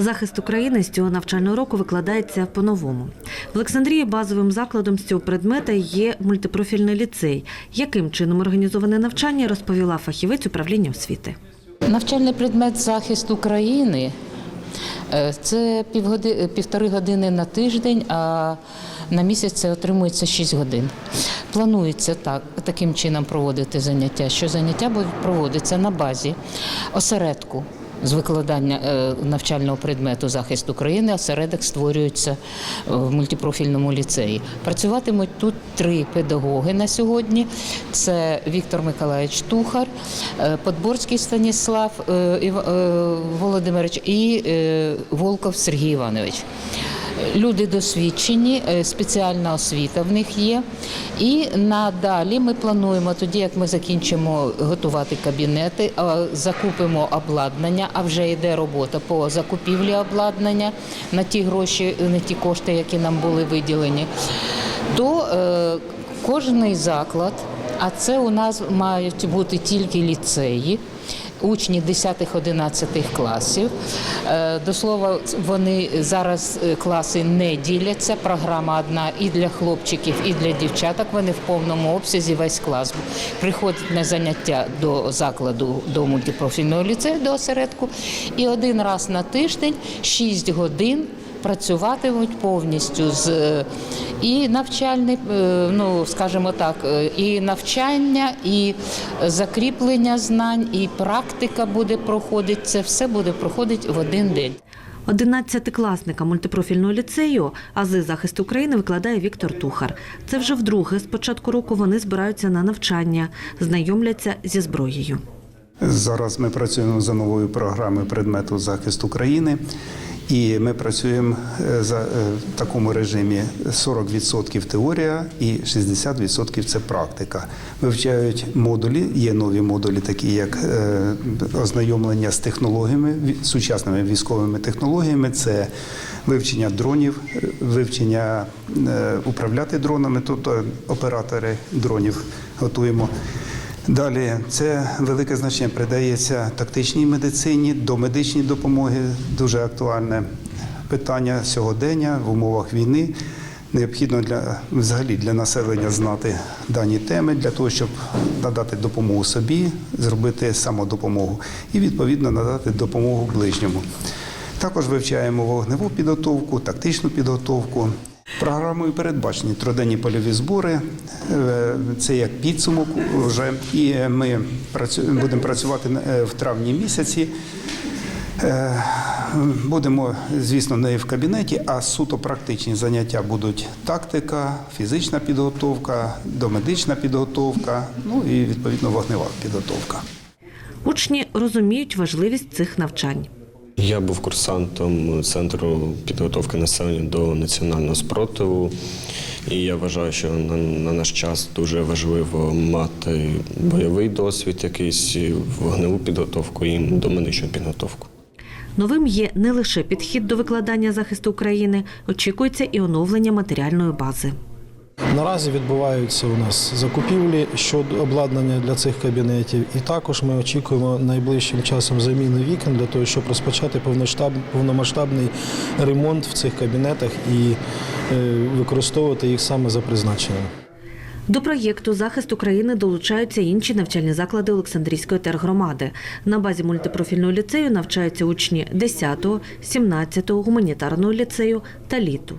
Захист України з цього навчального року викладається по-новому. В Олександрії базовим закладом з цього предмета є мультипрофільний ліцей. Яким чином організоване навчання, розповіла фахівець управління освіти. Навчальний предмет захист України е, це півгоди, півтори години на тиждень, а на місяць це отримується 6 годин. Планується так, таким чином проводити заняття, що заняття будуть проводитися на базі осередку. З викладання е, навчального предмету захист України осередок створюється в мультипрофільному ліцеї. Працюватимуть тут три педагоги на сьогодні: це Віктор Миколаївич Тухар, е, Подборський Станіслав е, е, Володимирович і е, Волков Сергій Іванович. Люди досвідчені, е, спеціальна освіта в них є. І надалі ми плануємо, тоді як ми закінчимо готувати кабінети, закупимо обладнання, а вже йде робота по закупівлі обладнання на ті гроші, на ті кошти, які нам були виділені, то е, кожний заклад, а це у нас мають бути тільки ліцеї учні 10-11 класів. Е, До слова, вони зараз е, класи не діляться. Програма одна і для хлопчиків, і для дівчаток. Вони в повному обсязі весь клас приходять на заняття до закладу до мультипрофільного ліцею, до осередку, і один раз на тиждень 6 годин. Працюватимуть повністю з е, і навчальний, е, ну скажімо так, е, і навчання, і закріплення знань, і практика буде проходити. Це все буде проходити в один день. Одинадцятикласника мультипрофільного ліцею Ази захист України викладає Віктор Тухар. Це вже вдруге з початку року вони збираються на навчання, знайомляться зі зброєю. Зараз ми працюємо за новою програмою предмету захист України. І ми працюємо е, за е, в такому режимі 40% теорія і 60% це практика. Вивчають модулі, є нові модулі, такі як е, ознайомлення з технологіями, сучасними військовими технологіями. Це вивчення дронів, вивчення управляти дронами, тобто оператори дронів готуємо. Далі це велике значення придається тактичній медицині, до медичній допомоги. Дуже актуальне питання сьогодення в умовах війни. Необхідно для взагалі для населення знати дані теми для того, щоб надати допомогу собі, зробити самодопомогу і відповідно надати допомогу ближньому. Також вивчаємо вогневу підготовку, тактичну підготовку. Програмою передбачені труденні польові збори. Е, Це як підсумок вже. І ми будемо працювати е, в травні місяці. Е, Будемо, звісно, не в кабінеті, а суто практичні заняття будуть тактика, фізична підготовка, домедична підготовка, ну і відповідно вогнева підготовка. Учні розуміють важливість цих навчань. Я був курсантом центру підготовки населення до національного спротиву, і я вважаю, що на, на наш час дуже важливо мати бойовий досвід, якийсь вогневу підготовку і домедичну підготовку. Новим є не лише підхід до викладання захисту України, очікується і оновлення матеріальної бази. Наразі відбуваються у нас закупівлі щодо обладнання для цих кабінетів, і також ми очікуємо найближчим часом заміни вікон для того, щоб розпочати повномасштабний ремонт в цих кабінетах і е, використовувати їх саме за призначенням. До проєкту захист України долучаються інші навчальні заклади Олександрійської тергромади. На базі мультипрофільного ліцею навчаються учні 10, 17 гуманітарного ліцею та літу.